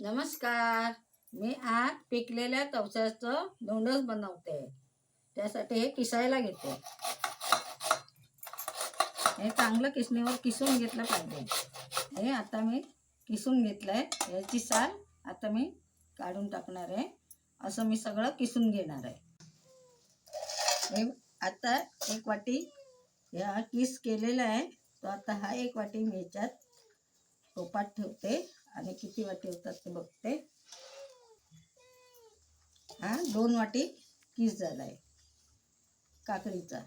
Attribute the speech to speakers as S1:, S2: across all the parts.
S1: नमस्कार. मी आज पिकलेल्या तवसाचं धोंडस बनवते. त्यासाठी हे किसायला घेते. हे चांगलं किसणीवर किसून घेतलं पाहिजे. हे आता मी किसून घेतलं आहे याची साल आता मी काढून टाकणार आहे. असं मी सगळं किसून घेणार आहे. हे आता एक वाटी ह्या किस केलेला आहे. तो आता हा एक वाटी मी याच्यात टोपात ठेवते. आणि किती वाटी होतात ते बघते. हा दोन वाटी किस झाला आहे काकडीचा.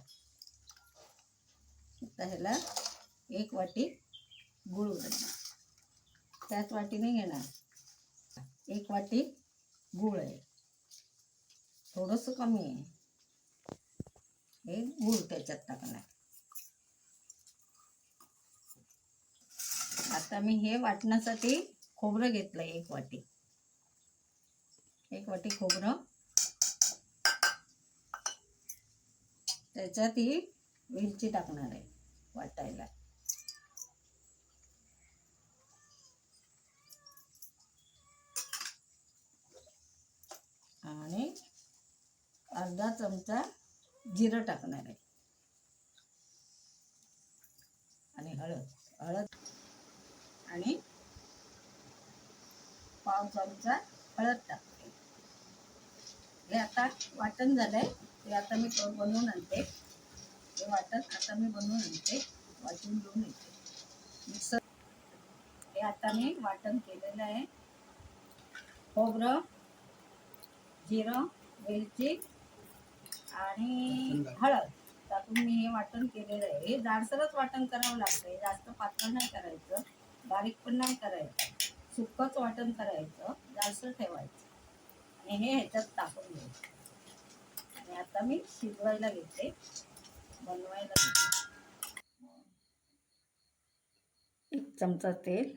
S1: आता ह्याला एक वाटी गुळ घालणार. त्याच वाटीने घेणार. एक वाटी गुळ आहे. थोडंसं कमी आहे. हे गुळ त्याच्यात टाकणार. आता मी हे वाटण्यासाठी खोबरं घेतलं एक वाटी. एक वाटी खोबरं. त्याच्यात ही वेलची टाकणार आहे वाटायला. आणि अर्धा चमचा जिरं टाकणार आहे. आणि हळद हळद आणि पाव चमचा हळद टाकते. हे आता वाटण झालंय. ते आता मी बनवून आणते. हे वाटण आता मी बनवून आणते. वाटून घेऊन येते. मिक्सर हे आता मी वाटण केलेलं आहे. खोबरं जिरं वेलची आणि हळद. त्यातून मी हे वाटण केलेलं आहे. हे जाडसरच वाटण करावं लागतं जास्त पातळ नाही करायचं. बारीक पण नाही करायचं. सुकच वाटण करायचं जास्त ठेवायचं. आणि हे ह्याच्यात टाकून घ्यायचं. आणि आता मी शिजवायला घेते बनवायला घेते. एक चमचा तेल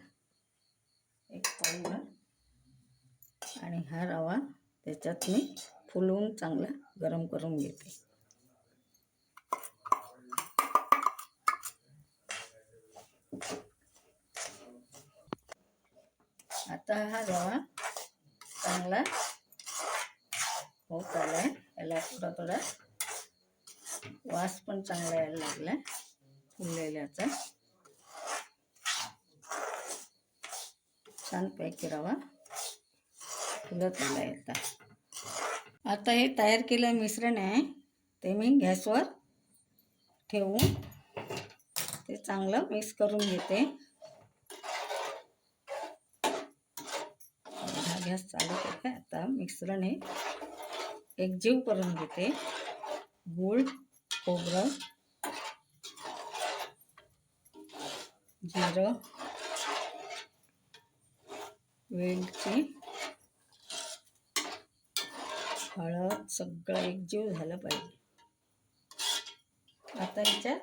S1: एक पावडर आणि हा रवा त्याच्यात मी फुलवून चांगला गरम करून घेते. आता हा रवा चांगला होत आलाय याला थोडा थोडा वास पण चांगला यायला लागलाय फुललेल्याचा छानपैकी रवा फुलत आला येता आता हे तयार केलं मिश्रण आहे. ते मी गॅसवर ठेवून ते चांगलं मिक्स करून घेते हा गॅस चालू करते. आता मिक्सरने एक एकजीव करून घेते. गूळ खोबरं जिरं वेलची हळद सगळं एकजीव झालं पाहिजे. आता ह्याच्यात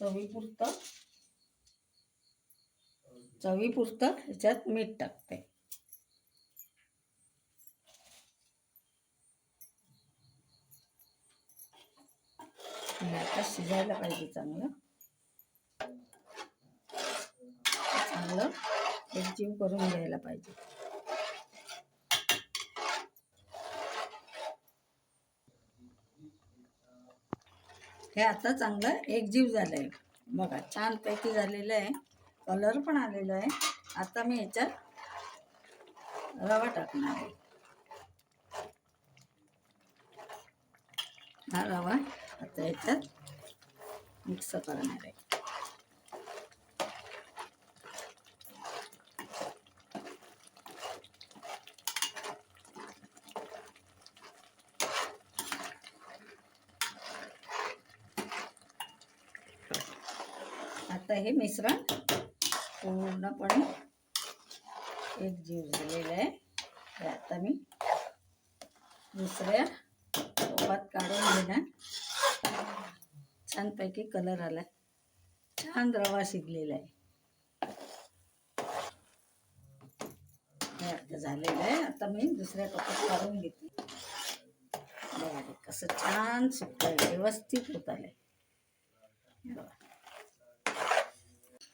S1: चवीपुरतं चवीपुरतं ह्याच्यात मीठ टाकते. आता शिजायला पाहिजे चांगलं. चांगलं एकजीव करून घ्यायला पाहिजे. हे आता चांगलं एकजीव झालंय. बघा छानपैकी झालेलं आहे. कलर पण आलेला आहे. आता मी ह्याच्यात रवा टाकणार आहे. हा रवा. आता ह्याच्यात मिक्स करणार आहे. आता हे मिश्रण पूर्णपणे एक जीव झालेलं आहे. हे आता मी दुसऱ्या टोपात काढून घेणार. छानपैकी कलर आला छान रवा शिजलेला आहे. हे आता झालेलं आहे. आता मी दुसऱ्या कपात काढून घेते. बघा कसं छान सुकतंय व्यवस्थित होत आलंय. हे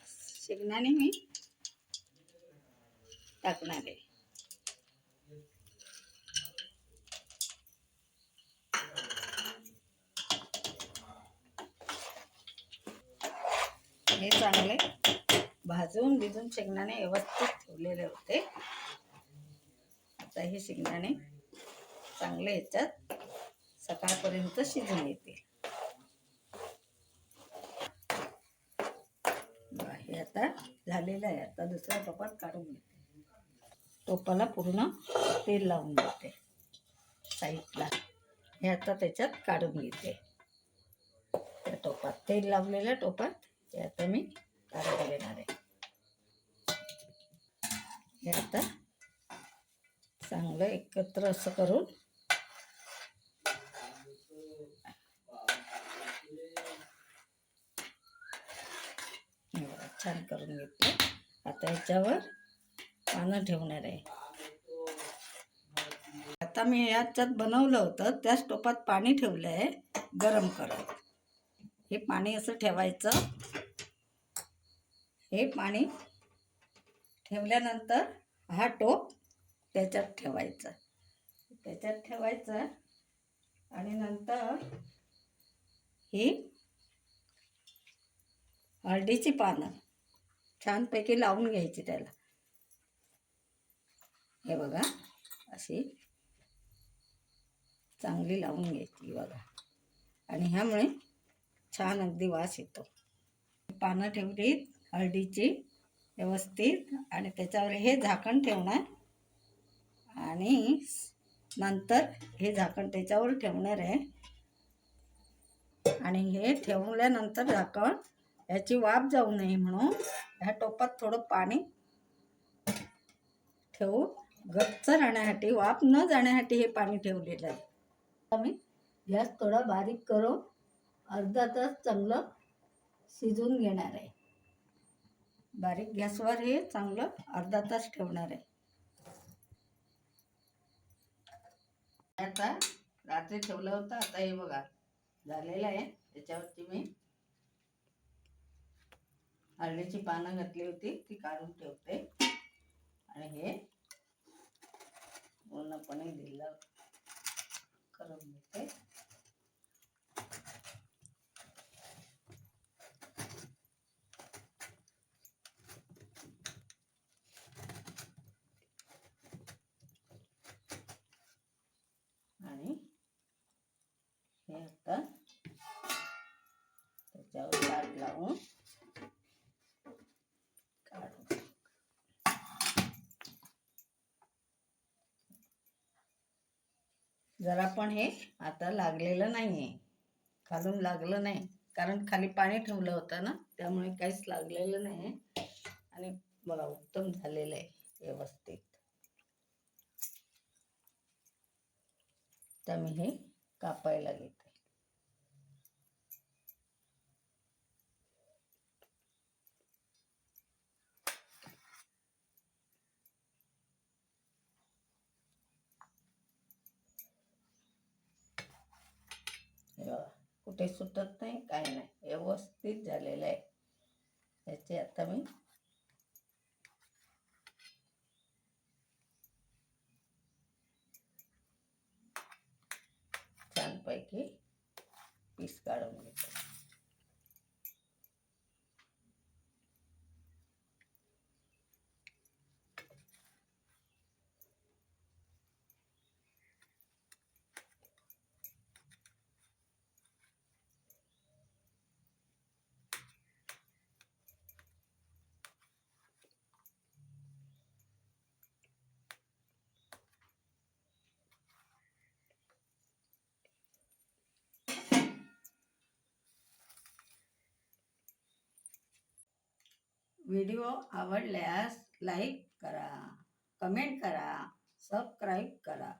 S1: शेंगदाणे मी टाकणार आहे. हे चांगले भाजून भिजून शेंगदाणे व्यवस्थित ठेवलेले होते. आता हे शेंगदाणे चांगले याच्यात सकाळपर्यंत शिजून येतील. हे आता झालेलं आहे. आता दुसऱ्या टोपात काढून घेते. टोपाला पूर्ण तेल लावून घेते साईडला. हे आता त्याच्यात काढून घेते. त्या टोपात तेल लावलेल्या टोपात हे आता मी काढून घेणार आहे. हे आता चांगलं एकत्र असं करून छान करून घेतो आता याच्यावर पानं ठेवणार आहे. आता मी याच्यात बनवलं होतं त्याच टोपात पाणी ठेवलं आहे गरम करत हे पाणी असं ठेवायचं. हे पाणी ठेवल्यानंतर हा टोप त्याच्यात ठेवायचा. त्याच्यात ठेवायचा आणि नंतर ही हळदीची पानं छानपैकी लावून घ्यायची त्याला. हे बघा अशी चांगली लावून घ्यायची बघा. आणि ह्यामुळे छान अगदी वास येतो. पानं ठेवलीत हळदीची व्यवस्थित आणि त्याच्यावर हे झाकण ठेवणार. आणि नंतर हे झाकण त्याच्यावर ठेवणार आहे. आणि हे ठेवल्यानंतर झाकण याची वाफ जाऊ नये म्हणून ह्या टोपात थोडं पाणी ठेवून गच्च राहण्यासाठी वाफ न जाण्यासाठी हे पाणी ठेवलेलं आहे. आम्ही गॅस थोडा बारीक करून अर्धा तास चांगलं शिजून घेणार आहे. बारीक गॅसवर हे चांगलं अर्धा तास ठेवणार आहे. आता रात्री ठेवलं होतं आता हे बघा झालेलं आहे. त्याच्यावरती मी हळदीची पानं घातली होती ती काढून ठेवते. आणि हे पूर्णपणे दिलं. करून घेते आणि हे आता त्याच्यावर ताट लावून काढू जरा पण हे आता लागलेलं नाही आहे खालून लागलं नाही. कारण खाली पाणी ठेवलं होतं ना त्यामुळे काहीच लागलेलं नाही आहे आणि बघा उत्तम झालेलं आहे व्यवस्थित. तर मी हे कापायला घेते हे बघा कुठे सुटत नाही काय नाही. व्यवस्थित झालेलं आहे. त्याचे आता मी छानपैकी पीस काढून घेतो. व्हिडिओ आवडल्यास लाईक करा कमेंट करा सबस्क्राईब करा.